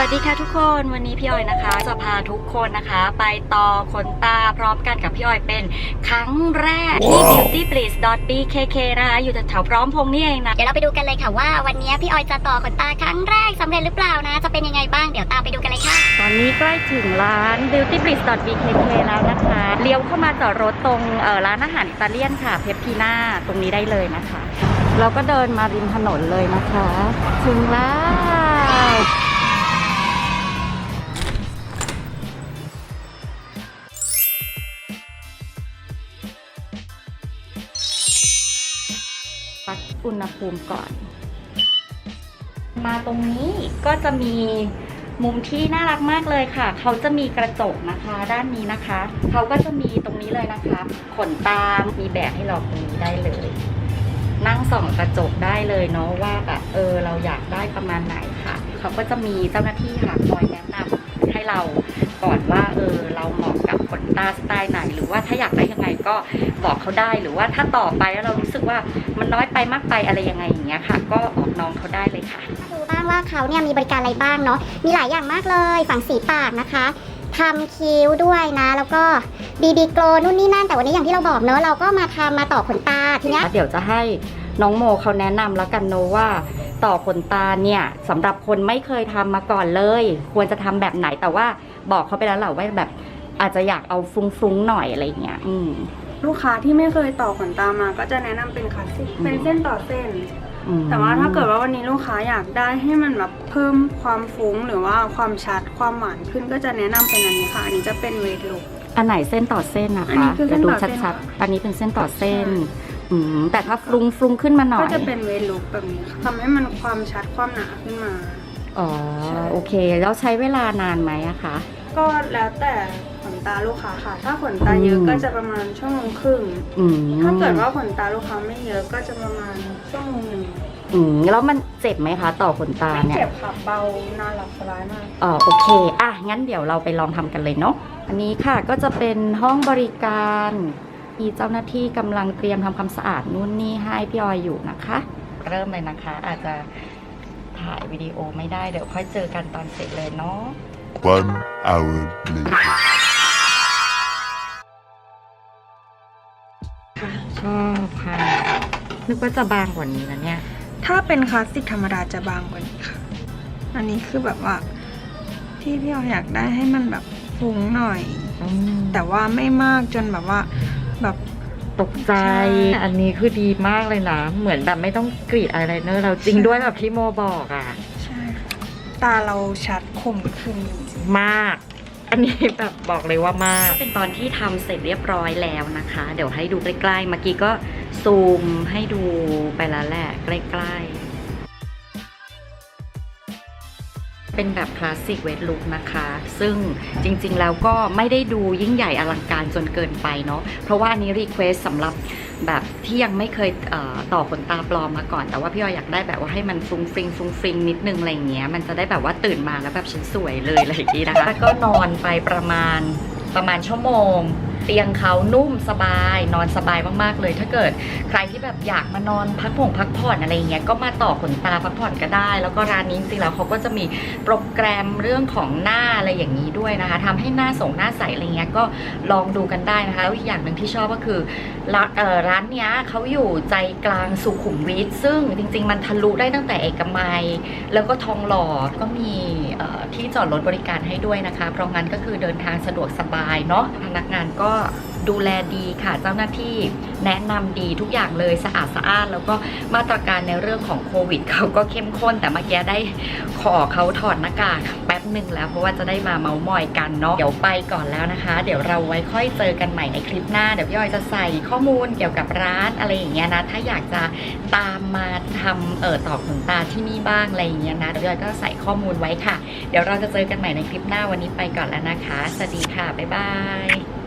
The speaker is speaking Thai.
วัสดีค่ะทุกคนวันนี้พี่ออยนะคะจะพาทุกคนนะคะ ไปต่อขนตาพร้อมกันกับพี่ออยเป็นครั้งแรกที่ Beauty Bliss BKK นะคะอยู่แถวๆพร้อมพงษ์นี่เองนะเดี๋ยวเราไปดูกันเลยค่ะว่า วันนี้พี่ออยจะต่อขนตาครั้งแรกสำเร็จหรือเปล่านะ จะเป็นยังไงบ้างเดี๋ยวตามไปดูกันเลยค่ะ ตอนนี้ใกล้ถึงร้าน Beauty Bliss BKK แล้วนะคะเลี้ยวเข้ามาจอดรถตรงเอ่อร้านอาหารอิตาเลียนค่ะเพปพีน่าตรงนี้ได้เลยนะคะ เราก็เดินมาริมถนนเลยนะคะ ถึงแล้ว วัดอุณหภูมิก่อน มาตรงนี้ก็จะมีมุมที่น่ารักมากเลยค่ะ เขาจะมีกระจกนะคะด้านนี้นะคะ เขาก็จะมีตรงนี้เลยนะคะ ขนตา มีแบบให้เราตรงนี้ได้เลย นั่งส่องกระจกได้เลยเนาะว่าแบบเออเราอยากได้ประมาณไหนค่ะ เขาก็จะมีเจ้าหน้าที่ค่ะคอยแนะนำให้เราก่อนว่าเออเราเหมาะกับขนตาสไตล์ไหน หรือว่าถ้าอยากได้ยัง ก็บอกเขาได้หรือว่าถ้าต่อไปแล้วเรารู้สึกว่ามันน้อยไปมากไปอะไรยังไงอย่างเงี้ยค่ะ ก็ออกน้องเขาได้เลยค่ะดูบ้างว่าเขาเนี่ยมีบริการอะไรบ้างเนาะมีหลายอย่างมากเลยฝั่งสีปากนะคะทำคิ้วด้วยนะ แล้วก็บีบีโกลนู่นนี่นั่นแต่วันนี้อย่างที่เราบอกเนาะเราก็มาทำมาต่อขนตาทีเนี้ยเดี๋ยวจะให้น้องโมเขาแนะนำแล้วกันโนว่าต่อขนตาเนี่ยสำหรับคนไม่เคยทำมาก่อนเลย ควรจะทำแบบไหนแต่ว่าบอกเขาไปแล้วแหละว่าแบบ อาจจะอยากเอาฟุ้งๆหน่อยอะไรอย่างเงี้ย อืม ลูกค้าที่ไม่เคยต่อขนตามาก็จะแนะนำเป็นคลาสสิกอืมเป็นเส้นต่อเส้น อืมแต่ว่าถ้าเกิดว่าวันนี้ลูกค้าอยากได้ให้มันแบบเพิ่มความฟุ้งหรือว่าความชัดความหวานขึ้นก็จะแนะนำเป็นอันนี้ค่ะ อันนี้จะเป็นเวทลุก อันไหนเส้นต่อเส้นนะอันนี้คะคือเส้เดี๋ยวนดูต่อเส้นชัดค่ะๆอันนี้เป็นเส้นต่อเส้นใช่อืม แต่ถ้าฟรุ้งฟรุ้งขึ้นมาหน่อก็ยจะเป็นเวทลุกแบบนี้ค่ะทำให้มันความชัดความหนาขึ้นมา อ๋อใช่โอเค แล้วใช้เวลานานไหมอะคะ ก็แล้วแต่ขนตาลูกค้าค่ะ ถ้าขนตาเยอะอืม ก็จะประมาณชั่วโมงครึ่ง อืมถ้าเกิดว่าขนตาลูกค้าไม่เยอะก็จะประมาณชั่วโมงหนึ่งอืมแล้วมันเจ็บไหมคะ ต่อขนตาไม่เนี่ย เจ็บค่ะเบาน่าหลับสบายมากอ๋อโอเค อะ งั้นเดี๋ยวเราไปลองทำกันเลยเนาะ อันนี้ค่ะก็จะเป็นห้องบริการมีเจ้าหน้าที่กำลังเตรียมทำความสะอาดนู่นนี่ให้พี่ออยอยู่นะคะ เริ่มเลยนะคะ อาจจะถ่ายวิดีโอไม่ได้เดี๋ยวค่อยเจอกันตอนเสร็จเลยเนาะ One hour later. ชอบค่ะ นึกว่าจะบางกว่านี้นะเนี่ย ถ้าเป็นคลาสสิกธรรมดาจะบางกว่านี้ค่ะ อันนี้คือแบบว่า ที่พี่เราอยากได้ให้มันแบบฟุ้งหน่อยแต่ว่าไม่มากจนแบบว่าแบบตกใจใช่อันนี้คือดีมากเลยนะ เหมือนแบบไม่ต้องกรีดอายไลเนอร์เราจริงด้วยแบบที่โมบอกอะ ใช่ค่ะตาเราชัดคมขึ้นจริง มาก อันนี้แบบบอกเลยว่ามาก เป็นตอนที่ทำเสร็จเรียบร้อยแล้วนะคะ เดี๋ยวให้ดูใกล้ๆเมื่อกี้ก็ซูมให้ดูไปแล้วแหละใกล้ๆเป็นแบบคลาสสิกเวทลุกนะคะ ซึ่งจริงๆแล้วก็ไม่ได้ดูยิ่งใหญ่อลังการจนเกินไปเนาะเพราะว่าอันนี้รีเควสสำหรับ แบบที่ยังไม่เคยเต่อขนตาปลอมมาก่อน แต่ว่าพี่ออยอยากได้แบบว่าให้มันฟรุ้งฟริงฟุ้งฟริงนิดนึงอะไรเงี้ยมันจะได้แบบว่าตื่นมาแล้วแบบฉันสวยเลยอะไรอย่างงี้นะคะแล้วก็นอนไปประมาณประมาณชั่วโมง เตียงเขานุ่มสบาย นอนสบายมากๆเลย ถ้าเกิดใครที่แบบอยากมานอนพักผ่อนพักผ่อนอะไรเงี้ยก็มาต่อขนตาพักผ่อนก็ได้ แล้วก็ร้านนี้จริงๆแล้วเขาก็จะมีโปรแกรมเรื่องของหน้าอะไรอย่างนี้ด้วยนะคะทำให้หน้าส่งหน้าใสอะไรเงี้ยก็ลองดูกันได้นะคะแล้วอีกอย่างหนึ่งที่ชอบก็คือร้านเอ่อร้านเนี้ยเขาอยู่ใจกลางสุขุมวิทซึ่งจริง ๆ มันทะลุได้ตั้งแต่เอกมัย แล้วก็ทองหล่อก็มีที่จอดรถบริการให้ด้วยนะคะ เพราะงั้นก็คือเดินทางสะดวกสบายเนาะพนักงานก็ดูแลดีค่ะเจ้าหน้าที่แนะนำดีทุกอย่างเลยสะอาดสะอ้าดแล้วก็มาตรการในเรื่องของโควิดเขาก็เข้มข้น แต่เมื่อกี้ได้ขอเขาถอดหน้ากากแป๊บหนึ่งแล้ว เพราะว่าจะได้มาเมาส์มอยกันเนาะเดี๋ยวไปก่อนแล้วนะคะ เดี๋ยวเราไว้ค่อยเจอกันใหม่ในคลิปหน้าเดี๋ยวพี่ออยจะใส่ข้อมูลเกี่ยวกับร้านอะไรอย่างเงี้ยนะถ้าอยากจะตามมาทำเอ่อต่อขนตาที่นี่บ้างอะไรอย่างเงี้ยนะเดี๋ยวพี่ออยก็ใส่ข้อมูลไว้ค่ะ เดี๋ยวเราจะเจอกันใหม่ในคลิปหน้าวันนี้ไปก่อนแล้วนะคะสวัสดีค่ะบ๊ายบาย